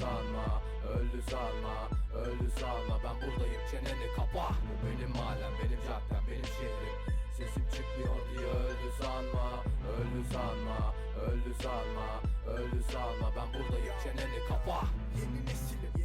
sanma Öldü sanma Öldü sanma. Ben buradayım çeneni kapa. Bu benim mahallem benim caddem benim şehrim. Sesim çıkmıyor diye öldü sanma Öldü sanma Öldü sanma Öldü sanma. Ben buradayım çeneni kapa. Yeni nesilim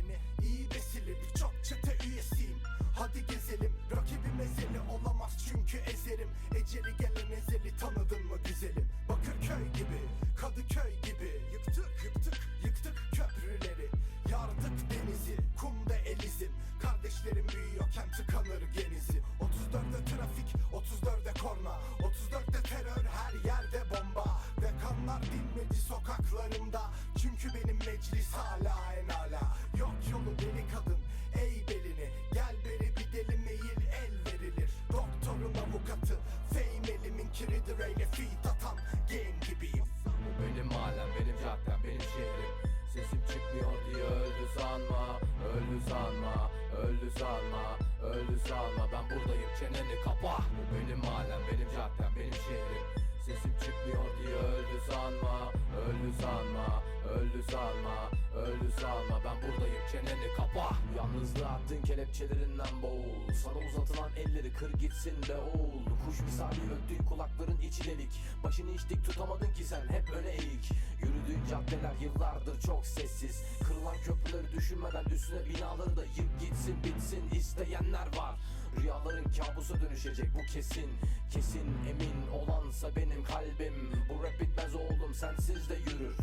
sanma Öldü sanma Öldü sanma. Ben buradayım çeneni kapa. Bu benim mahallem benim caddem benim şehrim. Sesim çıkmıyor diye öldü sanma Öldü sanma Öldü sanma Öldü sanma Ben buradayım çeneni kapa. Yalnızlığa attığın kelepçelerinden boğul. Sana uzatılan elleri kır gitsin be oğul. Kuş misali öttüğün kulakların içi delik. Başını hiç dik tutamadın ki sen hep öne eğik. Yürüdüğün caddeler yıllardır çok sessiz. Kırılan köprüleri düşünmeden üstüne binaları da yık gitsin bitsin. İsteyenler var. Rüyaların kabusa dönüşecek bu kesin. Kesin emin olansa benim kalbim. Bu rap bitmez oğlum sensiz de yürür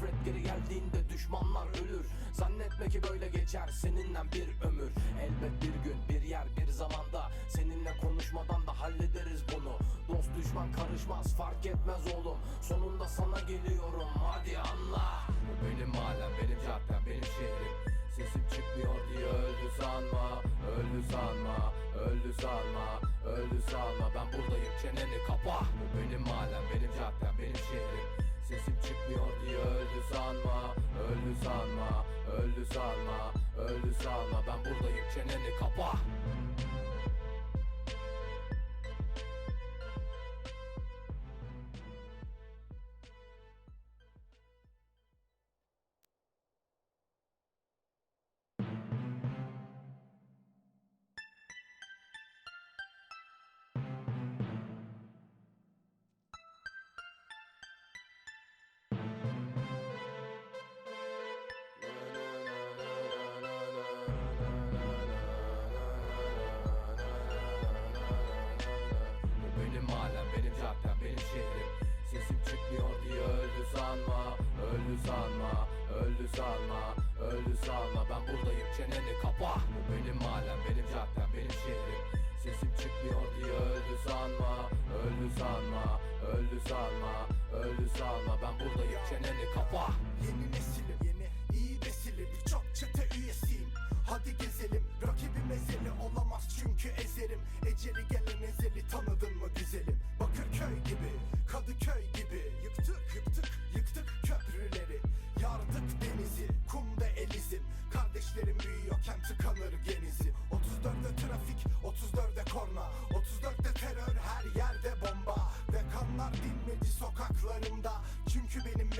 Nefret geri geldiğinde düşmanlar ölür. Zannetme ki böyle geçer seninle bir ömür. Elbet bir gün bir yer bir zamanda Seninle konuşmadan da hallederiz bunu. Dost düşman karışmaz fark etmez oğlum. Sonunda sana geliyorum hadi anla. Bu benim mahallem benim caddem benim şehrim. Sesim çıkmıyor diye öldü sanma Öldü sanma Öldü sanma Öldü sanma. Ben buradayım çeneni kapa. Bu benim mahallem benim caddem benim şehrim Sesim çıkmıyor diye öldü sanma Öldü sanma Öldü sanma Öldü sanma. Ben buradayım çeneni kapa sanma Öldü sanma Öldü sanma. Ben buradayım çeneni kapa. Bu benim mahallem benim caddem benim şehrim. Sesim çıkmıyor diye öldü sanma Öldü sanma Öldü sanma Öldü sanma. Ben buradayım çeneni kapa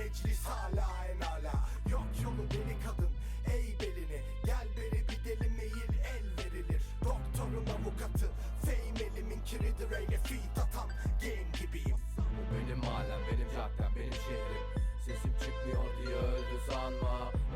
meclis hala en ala. Yok yolu deli kadın ey belini Gel beri bir deli meyil el verilir. Doktorun avukatı fame elimin kiridir eyle feat atan game gibiyim. Bu benim mahallem benim caddem benim şehrim. Sesim çıkmıyor diye öldü sanma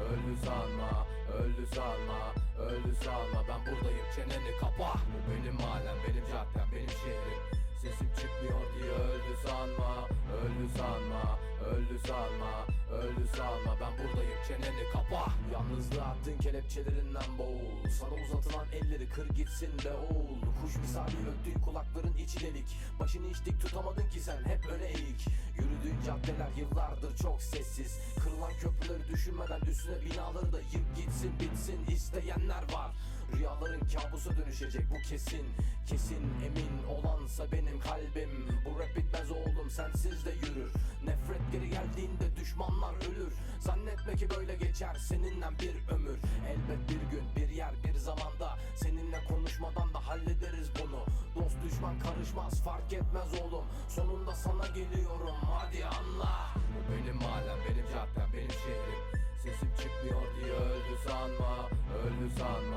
Öldü sanma Öldü sanma Öldü sanma. Ben buradayım çeneni kapa. Bu benim mahallem benim caddem benim şehrim. Sesim çıkmıyor diye öldü sanma Öldü sanma Öldü sanma Öldü sanma Ben buradayım çeneni kapa. Yalnızlığa attığın kelepçelerinden boğul. Sana uzatılan elleri kır gitsin be oğul. Kuş misali öttüğün kulakların içi delik. Başını hiç dik tutamadın ki sen hep öne eğik. Yürüdüğün caddeler yıllardır çok sessiz. Kırılan köprüleri düşünmeden üstüne binaları da yık gitsin bitsin. İsteyenler var Rüyaların kabusa dönüşecek bu kesin Kesin emin olansa benim kalbim. Bu rap bitmez oğlum sensiz de yürür. Nefret geri geldiğinde düşmanlar ölür. Zannetme ki böyle geçer seninle bir ömür. Elbet bir gün bir yer bir zamanda Seninle konuşmadan da hallederiz bunu. Dost düşman karışmaz fark etmez oğlum. Sonunda sana geliyorum hadi anla. Bu benim mahallem, benim caddem, benim şehrim. Sesim çıkmıyor diye öldü sanma Öldü sanma,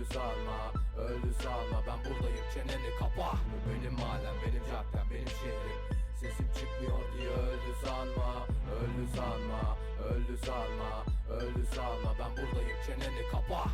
öldü sanma Öldü sanma ben buradayım çeneni kapa. Bu benim mahallem, benim caddem, benim şehrim. Sesim çıkmıyor diye öldü sanma Öldü sanma, öldü sanma Öldü sanma ben buradayım çeneni kapa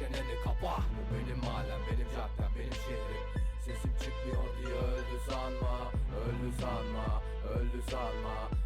çeneni kapa. Bu benim mahallem, benim caddem, benim şehrim. Sesim çıkmıyor diye öldü sanma Öldü sanma, öldü sanma